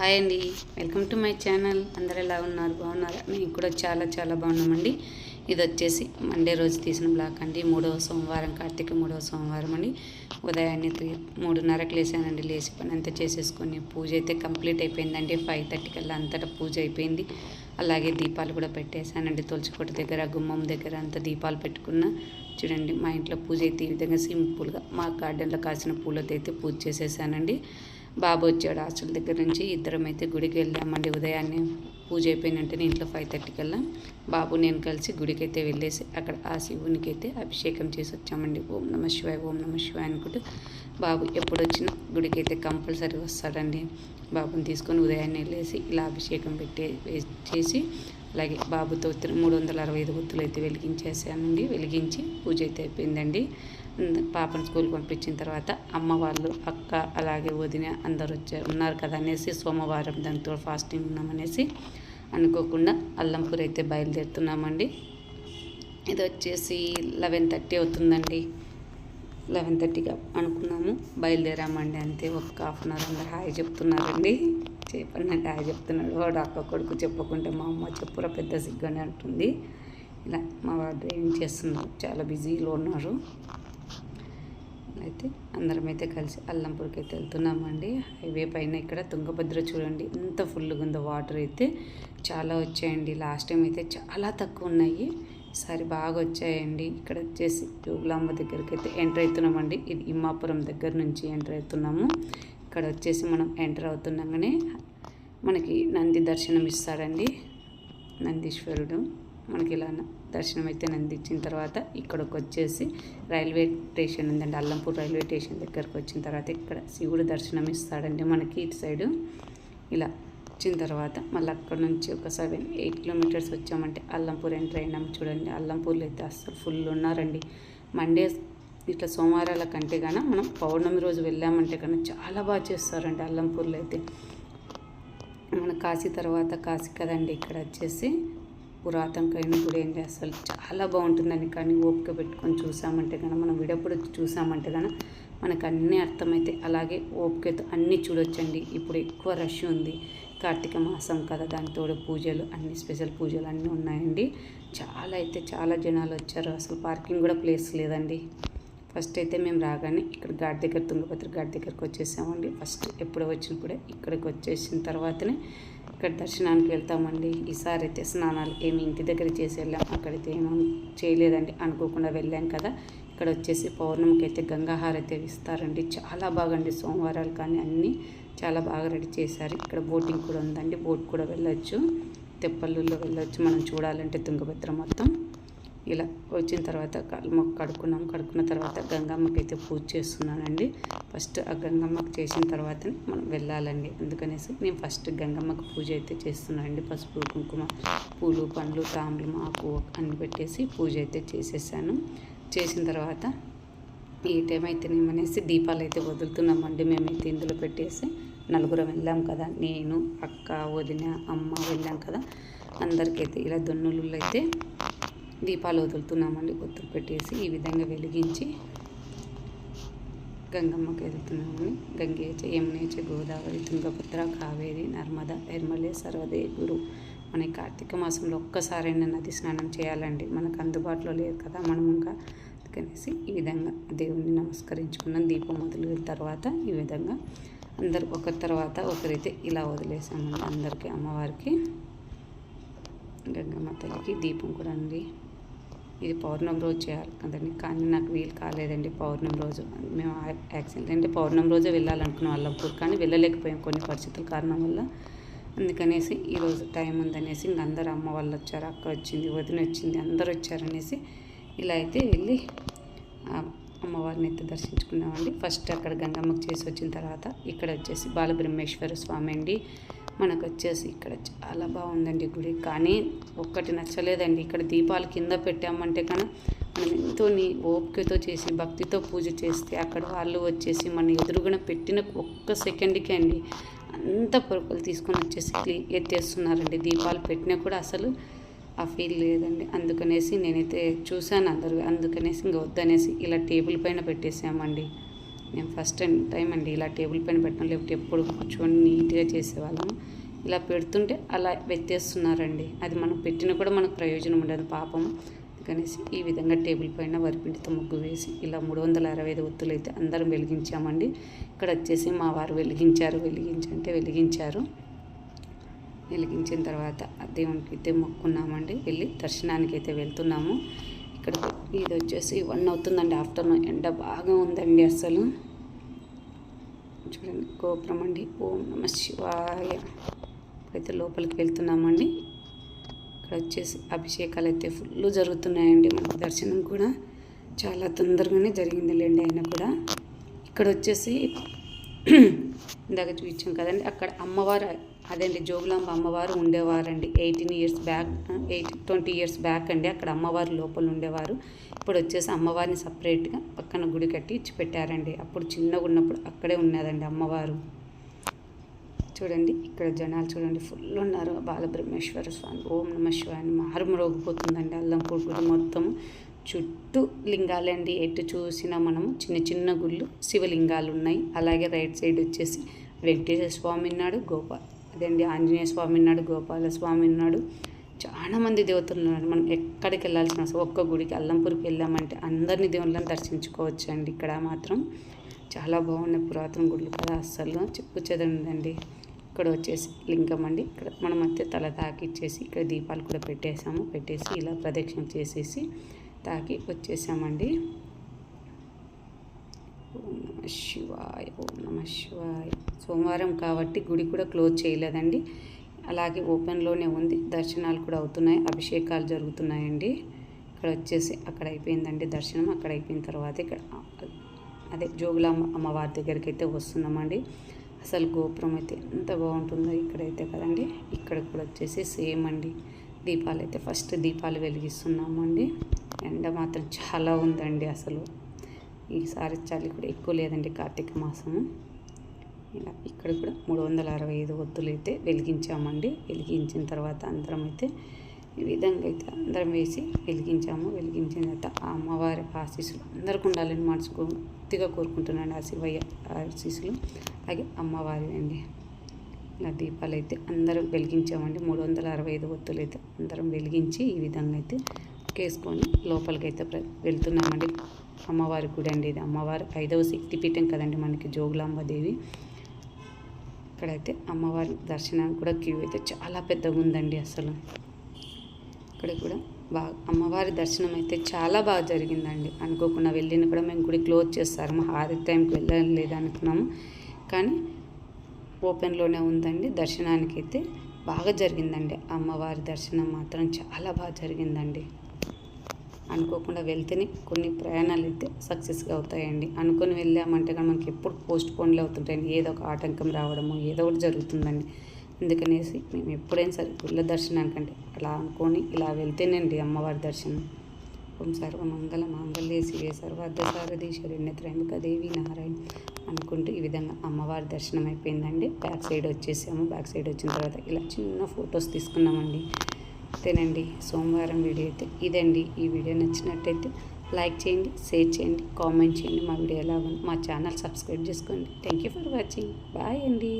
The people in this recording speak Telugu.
హాయ్ అండి. Welcome to my channel. అందరు ఎలా ఉన్నారు? బాగున్నారా? మేము కూడా చాలా చాలా బాగున్నామండి. ఇది వచ్చేసి మండే రోజు తీసిన బ్లాక్ అండి. మూడవ సోమవారం కార్తీక మూడవ సోమవారం అండి ఉదయాన్నే త్రీ మూడున్నరకు లేసానండి లేచి పని అంతా చేసేసుకొని పూజ అయితే కంప్లీట్ అయిపోయిందండి. ఫైవ్ థర్టీ కల్లా అంతటా పూజ అయిపోయింది. అలాగే దీపాలు కూడా పెట్టేశానండి. తులసికోట దగ్గర గుమ్మం దగ్గర అంతా దీపాలు పెట్టుకున్న చూడండి మా ఇంట్లో పూజ అయితే ఈ విధంగా సింపుల్గా మా గార్డెన్లో కాసిన పూలతో అయితే పూజ చేసేసానండి. బాబు వచ్చాడు హాస్టల్ దగ్గర నుంచి. ఇద్దరం అయితే గుడికి వెళ్ళామండి ఉదయాన్నే పూజ అయిపోయిన ఇంట్లో ఫైవ్ థర్టీకి వెళ్ళాం బాబు నేను కలిసి గుడికి అయితే వెళ్ళేసి అక్కడ ఆ శివునికి అయితే అభిషేకం చేసి వచ్చామండి. ఓం నమ శివాయ ఓం నమ శివాయ అనుకుంటూ బాబు ఎప్పుడు వచ్చినా గుడికి అయితే కంపల్సరీ వస్తాడండి. బాబుని తీసుకొని ఉదయాన్నే వెళ్ళేసి ఇలా అభిషేకం పెట్టి చేసి అలాగే బాబుతో మూడు వందల అరవై ఐదు గుర్తులు అయితే వెలిగించేసామండి వెలిగించి పూజ అయితే అయిపోయిందండి. పాపను స్కూల్ పంపించిన తర్వాత అమ్మ వాళ్ళు అక్క అలాగే వదిన అందరు వచ్చారు. ఉన్నారు కదా అనేసి సోమవారం దానితో ఫాస్టింగ్ ఉన్నామనేసి అనుకోకుండా అల్లంపూర్ అయితే బయలుదేరుతున్నామండి. ఇది వచ్చేసి లెవెన్ థర్టీ అవుతుందండి. లెవెన్ థర్టీగా అనుకున్నాము. బయలుదేరామండి అంతే. ఒక హాఫ్ అన్ అవర్ అందరు హాయ్ చెప్తున్నారండి. చెప్పండి అంటే చెప్తున్నాడు వాడు అక్క కొడుకు చెప్పకుంటే మా అమ్మ చెప్పురా పెద్ద సిగ్గుని అంటుంది. ఇలా మా వాడు ఏం చేస్తున్నారు చాలా బిజీలో ఉన్నారు అయితే అందరం అయితే కలిసి అల్లంపూర్కి అయితే వెళ్తున్నామండి. హైవే పైన ఇక్కడ తుంగభద్ర చూడండి ఎంత ఫుల్గా ఉందో వాటర్ అయితే చాలా వచ్చాయండి. లాస్ట్ టైం అయితే చాలా తక్కువ ఉన్నాయి. ఈసారి బాగా వచ్చాయండి. ఇక్కడ వచ్చేసి జోగులాంబ దగ్గరికి అయితే ఎంటర్ అవుతున్నామండి. ఇది ఇమ్మాపురం దగ్గర నుంచి ఎంటర్ అవుతున్నాము. అక్కడ వచ్చేసి మనం ఎంటర్ అవుతుండగానే మనకి నంది దర్శనం ఇస్తాడండి. నందీశ్వరుడు మనకి ఇలా దర్శనం అయితే నంది ఇచ్చిన తర్వాత ఇక్కడికి వచ్చేసి రైల్వే స్టేషన్ ఉందండి. అల్లంపూర్ రైల్వే స్టేషన్ దగ్గరకు వచ్చిన తర్వాత ఇక్కడ శివుడు దర్శనం ఇస్తాడండి మనకి ఇటు సైడు. ఇలా వచ్చిన తర్వాత మళ్ళీ అక్కడ నుంచి ఒక సెవెన్ ఎయిట్ కిలోమీటర్స్ వచ్చామంటే అల్లంపూర్ ఎంటర్ అయినాం చూడండి. అల్లంపూర్లో అయితే అస్సలు ఫుల్ ఉన్నారండి. మండే ఇట్లా సోమవారాల కంటే కానీ మనం పౌర్ణమి రోజు వెళ్ళామంటే కానీ చాలా బాగా చేస్తారండి అల్లంపూర్లో అయితే. మన కాశీ తర్వాత కాశీ కదండి ఇక్కడ వచ్చేసి పురాతనకైన గుడి ఏంటి అసలు. చాలా బాగుంటుందండి కానీ ఓపిక పెట్టుకొని చూసామంటే కానీ మనం విడప్పుడు చూసామంటే కానీ మనకు అన్నీ అర్థమైతే అలాగే ఓపికతో అన్నీ చూడొచ్చండి. ఇప్పుడు ఎక్కువ రష్ ఉంది. కార్తీక మాసం కదా దానితో పూజలు అన్ని స్పెషల్ పూజలు అన్నీ ఉన్నాయండి. చాలా అయితే చాలా జనాలు వచ్చారు. అసలు పార్కింగ్ కూడా ప్లేస్ లేదండి. ఫస్ట్ అయితే మేము రాగానే ఇక్కడ ఘాట్ దగ్గర తుంగభద్ర ఘాట్ దగ్గరకు వచ్చేసామండి. ఫస్ట్ ఎప్పుడు వచ్చినప్పుడే ఇక్కడికి వచ్చేసిన తర్వాతనే ఇక్కడ దర్శనానికి వెళ్తామండి. ఈసారి అయితే స్నానాలు ఏమి ఇంటి దగ్గర చేసి వెళ్ళాం అక్కడైతే ఏమో చేయలేదండి అనుకోకుండా వెళ్ళాం కదా. ఇక్కడ వచ్చేసి పౌర్ణమికి అయితే గంగాహారతి అయితే ఇస్తారండి. చాలా బాగండి సోమవారాలు కానీ అన్నీ చాలా బాగా రెడీ చేశారు. ఇక్కడ బోటింగ్ కూడా ఉందండి బోట్ కూడా వెళ్ళొచ్చు తెప్పల్లూరులో వెళ్ళొచ్చు. మనం చూడాలంటే తుంగభద్ర మొత్తం. ఇలా వచ్చిన తర్వాత మొక్క కడుక్కున్నాం. కడుక్కున్న తర్వాత గంగమ్మకి అయితే పూజ చేస్తున్నానండి. ఫస్ట్ ఆ గంగమ్మకి చేసిన తర్వాత మనం వెళ్ళాలండి. అందుకనేసి నేను ఫస్ట్ గంగమ్మకి పూజ అయితే చేస్తున్నానండి. పసుపు కుంకుమ పూలు పండ్లు తాములు ఆకు అన్ని పెట్టేసి పూజ అయితే చేసేసాను. చేసిన తర్వాత ఈ టైం అయితే నేమనేసి దీపాలు అయితే వదులుతున్నామండి. మేమైతే ఇందులో పెట్టేసి నలుగురం వెళ్ళాం కదా. నేను అక్క వదిన అమ్మ వెళ్ళాం కదా. అందరికైతే ఇలా దొన్నులు అయితే దీపాలు వదులుతున్నామండి ఒత్తులు పెట్టేసి ఈ విధంగా వెలిగించి గంగమ్మకి వెళ్తున్నామని గంగేచ యమునేచ గోదావరి తుంగభద్ర కావేరి నర్మద నిర్మలే సర్వదే గురు. మన కార్తీక మాసంలో ఒక్కసారైనా నది స్నానం చేయాలండి. మనకు అందుబాటులో లేదు కదా మనం ఇంకా. అందుకనేసి ఈ విధంగా దేవుణ్ణి నమస్కరించుకున్నాం. దీపం వదిలిన తర్వాత ఈ విధంగా అందరు ఒకరి తర్వాత ఒకరైతే ఇలా వదిలేసామండి అందరికీ అమ్మవారికి. గంగమ్మ తల్లికి దీపం కూడా అండి. ఇది పౌర్ణమి రోజు చేయాలి కదండి. కానీ నాకు వీలు కాలేదండి పౌర్ణమి రోజు. మేము యాక్సిడెంట్ అంటే పౌర్ణమి రోజే వెళ్ళాలనుకున్నాం అల్లంపూర్ కానీ వెళ్ళలేకపోయాం కొన్ని పరిస్థితుల కారణం వల్ల. అందుకనేసి ఈరోజు టైం ఉందనేసి ఇంక అందరు అమ్మ వాళ్ళు వచ్చారు అక్క వచ్చింది వదిన వచ్చింది అందరూ వచ్చారనేసి ఇలా అయితే వెళ్ళి అమ్మవారిని అయితే దర్శించుకున్నామండి. ఫస్ట్ అక్కడ గంగమ్మకి చేసి వచ్చిన తర్వాత ఇక్కడ వచ్చేసి బాలబ్రహ్మేశ్వర స్వామి అండి. మనకు వచ్చేసి ఇక్కడ చాలా బాగుందండి గుడి. కానీ ఒక్కటి నచ్చలేదండి. ఇక్కడ దీపాలు కింద పెట్టామంటే కానీ మనం ఎంతో నీ ఓపికతో చేసి భక్తితో పూజ చేస్తే అక్కడ వాళ్ళు వచ్చేసి మన ఎదురుగున పెట్టిన ఒక్క సెకండ్కి అండి అంత పొరుపులు తీసుకొని వచ్చేసి ఎత్తేస్తున్నారండి. దీపాలు పెట్టినా కూడా అసలు ఆ ఫీల్ లేదండి. అందుకనేసి నేనైతే చూశాను అందరు. అందుకనేసి ఇంకా వద్దనేసి ఇలా టేబుల్ పైన పెట్టేసామండి. నేను ఫస్ట్ టైం టైం అండి ఇలా టేబుల్ పైన పెట్టడం లేకపోతే ఎప్పుడు కూర్చొని నీట్గా చేసేవాళ్ళం. ఇలా పెడుతుంటే అలా వెత్తేస్తున్నారండి. అది మనం పెట్టినా కూడా మనకు ప్రయోజనం ఉండదు పాపం. కనేసి ఈ విధంగా టేబుల్ పైన వరిపిండితో ముగ్గు వేసి ఇలా మూడు వందల అరవై ఐదు ఒత్తులు అయితే అందరం వెలిగించామండి. ఇక్కడ వచ్చేసి మా వారు వెలిగించారు. వెలిగించంటే వెలిగించారు. వెలిగించిన తర్వాత దేవునికి అయితే మొక్కున్నామండి. వెళ్ళి దర్శనానికి అయితే వెళ్తున్నాము. ఇక్కడ ఇది వచ్చేసి వన్ అవుతుందండి. ఆఫ్టర్నూన్ ఎండ బాగా ఉందండి అసలు. చూడండి గోపురం అండి. ఓం నమ శివాయ. అయితే లోపలికి వెళ్తున్నామండి. ఇక్కడ వచ్చేసి అభిషేకాలు అయితే ఫుల్ జరుగుతున్నాయండి. మనకు దర్శనం కూడా చాలా తొందరగానే జరిగింది లేండి అయినా కూడా. ఇక్కడ వచ్చేసి ఇందాక చూపించాం కదండి. అక్కడ అమ్మవారు అదండి జోగులాంబ అమ్మవారు ఉండేవారండి. Eighteen years back eight twenty years back అండి. అక్కడ అమ్మవారు లోపల ఉండేవారు. ఇప్పుడు వచ్చేసి అమ్మవారిని సపరేట్గా పక్కన గుడి కట్టి ఇచ్చి పెట్టారండి అప్పుడు చిన్నగా ఉన్నప్పుడు అక్కడే ఉన్నదండి అమ్మవారు. చూడండి ఇక్కడ జనాలు చూడండి ఫుల్ ఉన్నారు. బాలబ్రహ్మేశ్వర స్వామి ఓం నమ శివాని మారుమరోగిపోతుందండి అల్లంపూడి గుడి మొత్తం. చుట్టూ లింగాలండి. ఎటు చూసినా మనము చిన్న చిన్న గుళ్ళు శివలింగాలు ఉన్నాయి అలాగే రైట్ సైడ్ వచ్చేసి వెంకటేశ్వర స్వామి ఉన్నాడు గోపాల్ అదేండి ఆంజనేయ స్వామి ఉన్నాడు గోపాల స్వామి ఉన్నాడు. చాలా మంది దేవతలు ఉన్నారు. మనం ఎక్కడికి వెళ్ళాల్సిన అవసరం ఒక్క గుడికి అల్లంపూర్కి వెళ్ళామంటే అందరినీ దేవుళ్ళని దర్శించుకోవచ్చు అండి ఇక్కడ మాత్రం చాలా బాగున్నాయి పురాతన గుళ్ళు కదా అస్సలు చెప్పు చదండి ఇక్కడ వచ్చేసి లింగం అండి. ఇక్కడ మనం అయితే తల తాకిచ్చేసి ఇక్కడ దీపాలు కూడా పెట్టేసాము. పెట్టేసి ఇలా ప్రదక్షిణ చేసేసి తాకి వచ్చేసామండి. ఓం నమ శివాయ ఓం నమ శివాయ. సోమవారం కాబట్టి గుడి కూడా క్లోజ్ చేయలేదండి. అలాగే ఓపెన్లోనే ఉంది. దర్శనాలు కూడా అవుతున్నాయి. అభిషేకాలు జరుగుతున్నాయండి. ఇక్కడ వచ్చేసి అక్కడ అయిపోయిందండి దర్శనం. అక్కడ అయిపోయిన తర్వాత ఇక్కడ అదే జోగులాంబ అమ్మవారి దగ్గరికి అయితే వస్తున్నామండి. అసలు గోపురం అయితే ఎంత బాగుంటుందో ఇక్కడైతే కదండి. ఇక్కడ కూడా వచ్చేసి సేమ్ అండి. దీపాలు అయితే ఫస్ట్ దీపాలు వెలిగిస్తున్నామండి. ఎండ మాత్రం చాలా ఉందండి అసలు. ఈసారి చలి కూడా ఎక్కువ లేదండి కార్తీక మాసము ఇలా ఇక్కడ కూడా మూడు వందల అరవై ఐదు ఒత్తులు అయితే వెలిగించామండి. వెలిగించిన తర్వాత అందరం అయితే ఈ విధంగా అయితే అందరం వేసి వెలిగించాము. వెలిగించిన తర్వాత ఆ అమ్మవారి ఆశీస్సులు అందరికి ఉండాలని మనస్ఫూర్తిగా కోరుకుంటున్నాను ఆ శివయ్య ఆశీస్సులు. అలాగే అమ్మవారి అండి. ఇలా దీపాలు అయితే అందరం వెలిగించామండి. మూడు వందల అరవై ఐదు ఒత్తులు అయితే అందరం వెలిగించి ఈ విధంగా అయితే వేసుకొని లోపలికి అయితే వెళ్తున్నామండి. అమ్మవారి గుడి అండి ఇది. అమ్మవారి ఐదవ శక్తిపీఠం కదండి మనకి జోగులాంబదేవి. ఇక్కడైతే అమ్మవారి దర్శనానికి కూడా క్యూ అయితే చాలా పెద్దగా ఉందండి అసలు. ఇక్కడ కూడా బాగా అమ్మవారి దర్శనం అయితే చాలా బాగా జరిగిందండి. అనుకోకుండా వెళ్ళిన కూడా మేము గుడి క్లోజ్ చేస్తారు. మా హారతి టైంకి వెళ్ళలేదు అనుకున్నాము కానీ ఓపెన్లోనే ఉందండి. దర్శనానికి అయితే బాగా జరిగిందండి. అమ్మవారి దర్శనం మాత్రం చాలా బాగా జరిగిందండి. అనుకోకుండా వెళ్తేనే కొన్ని ప్రయాణాలు అయితే సక్సెస్గా అవుతాయండి. అనుకొని వెళ్ళామంటే కానీ మనకి ఎప్పుడు పోస్ట్ పోన్లు అవుతుంటాయండి. ఏదో ఒక ఆటంకం రావడము ఏదో ఒకటి జరుగుతుందండి. అందుకనేసి మేము ఎప్పుడైనా సరే గుళ్ళ దర్శనానికంటే అలా అనుకొని ఇలా వెళ్తేనండి అమ్మవారి దర్శనం. ఓం సర్వమంగళ మాంగళ్య శివే సర్వార్థ సారథి త్రయంబక దేవి నారాయణ అనుకుంటూ ఈ విధంగా అమ్మవారి దర్శనం అయిపోయిందండి. బ్యాక్ సైడ్ వచ్చేసాము. బ్యాక్ సైడ్ వచ్చిన తర్వాత ఇలా చిన్న ఫొటోస్ తీసుకున్నామండి. అంతేనండి. సోమవారం వీడియో అయితే ఇదండి. ఈ వీడియో నచ్చినట్టయితే లైక్ చేయండి షేర్ చేయండి కామెంట్ చేయండి. మా వీడియో ఎలా ఉంది మా ఛానల్ సబ్స్క్రైబ్ చేసుకోండి. Thank you for watching. Bye అండి.